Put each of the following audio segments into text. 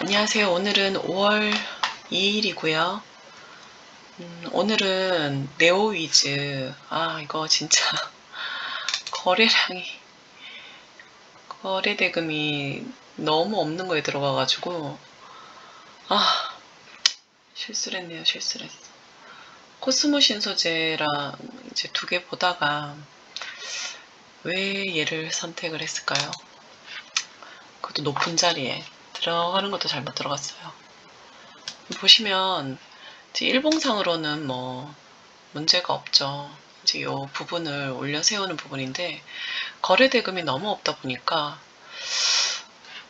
안녕하세요. 오늘은 5월 2일이고요. 음, 오늘은 네오위즈. 아, 이거 진짜 거래량이, 거래 대금이 너무 없는 거에 들어가 가지고, 아, 실수를 했네요. 실수를 했어. 코스모 신소재랑 이제 두 개 보다가 왜 얘를 선택을 했을까요? 그것도 높은 자리에. 들어가는 것도 잘못 들어갔어요. 보시면 일봉상으로는 뭐 문제가 없죠. 이제 이 부분을 올려 세우는 부분인데 거래 대금이 너무 없다 보니까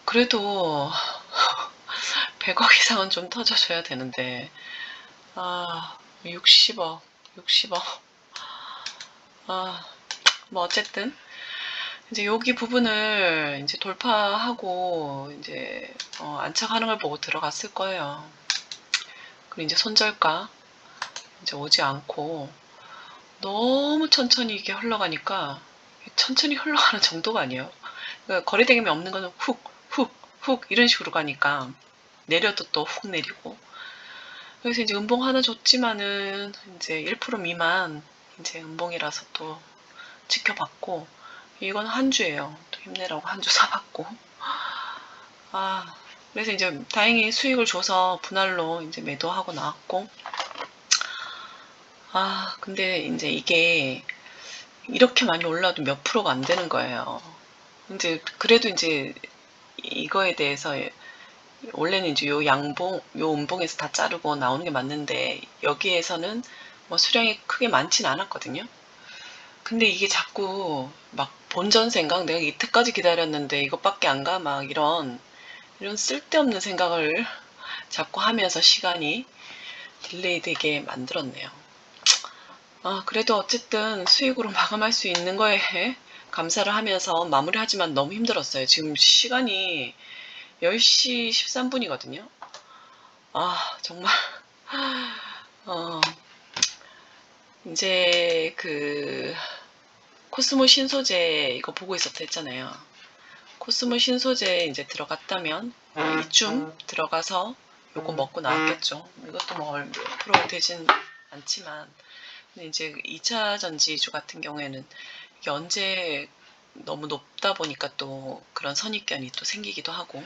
그래도 100억 이상은 좀 터져줘야 되는데 아 60억 60억 아뭐 어쨌든 이제 여기 부분을 이제 돌파하고 이제 어, 안착하는 걸 보고 들어갔을 거예요. 그리고 이제 손절가 이제 오지 않고 너무 천천히 이게 흘러가니까 천천히 흘러가는 정도가 아니에요. 그러니까 거래대금이 없는 거는 훅, 훅, 훅 이런 식으로 가니까 내려도 또 훅 내리고 그래서 이제 음봉 하나 줬지만은 이제 1% 미만 이제 음봉이라서 또 지켜봤고 이건 한 주예요. 또 힘내라고 한 주 사봤고. 아, 그래서 이제 다행히 수익을 줘서 분할로 이제 매도하고 나왔고. 아, 근데 이제 이게 이렇게 많이 올라도 몇 프로가 안 되는 거예요. 이제 그래도 이제 이거에 대해서 원래는 이제 요 양봉, 요 음봉에서 다 자르고 나오는 게 맞는데 여기에서는 뭐 수량이 크게 많진 않았거든요. 근데 이게 자꾸 막 본전 생각 내가 이때까지 기다렸는데 이것밖에 안 가 막 이런 이런 쓸데없는 생각을 자꾸 하면서 시간이 딜레이 되게 만들었네요. 아, 그래도 어쨌든 수익으로 마감할 수 있는 거에 감사를 하면서 마무리하지만 너무 힘들었어요. 지금 시간이 10시 13분이거든요. 아, 정말. 어, 이제 그 코스모 신소재 이거 보고 있었다 했잖아요. 코스모 신소재 이제 들어갔다면 이쯤 들어가서 요거 먹고 나왔겠죠. 이것도 뭐몇 프로 되진 않지만 근데 이제 2차 전지주 같은 경우에는 이게 언제 너무 높다 보니까 또 그런 선입견이 또 생기기도 하고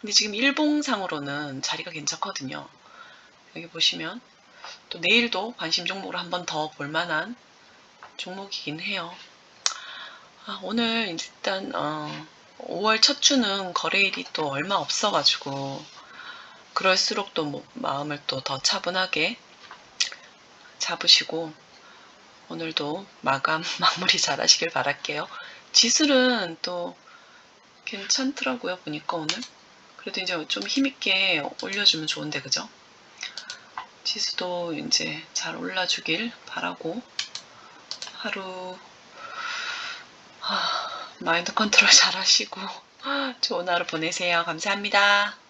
근데 지금 일봉상으로는 자리가 괜찮거든요. 여기 보시면 또 내일도 관심 종목으로 한 번 더 볼만한 종목이긴 해요. 아, 오늘 일단 어, 5월 첫 주는 거래일이 또 얼마 없어가지고 그럴수록 또 뭐, 마음을 또 더 차분하게 잡으시고 오늘도 마감 마무리 잘 하시길 바랄게요. 지술은 또 괜찮더라고요 보니까 오늘 그래도 이제 좀 힘있게 올려주면 좋은데 그죠? 지수도 이제 잘 올라주길 바라고 하루 하, 마인드 컨트롤 잘 하시고 좋은 하루 보내세요. 감사합니다.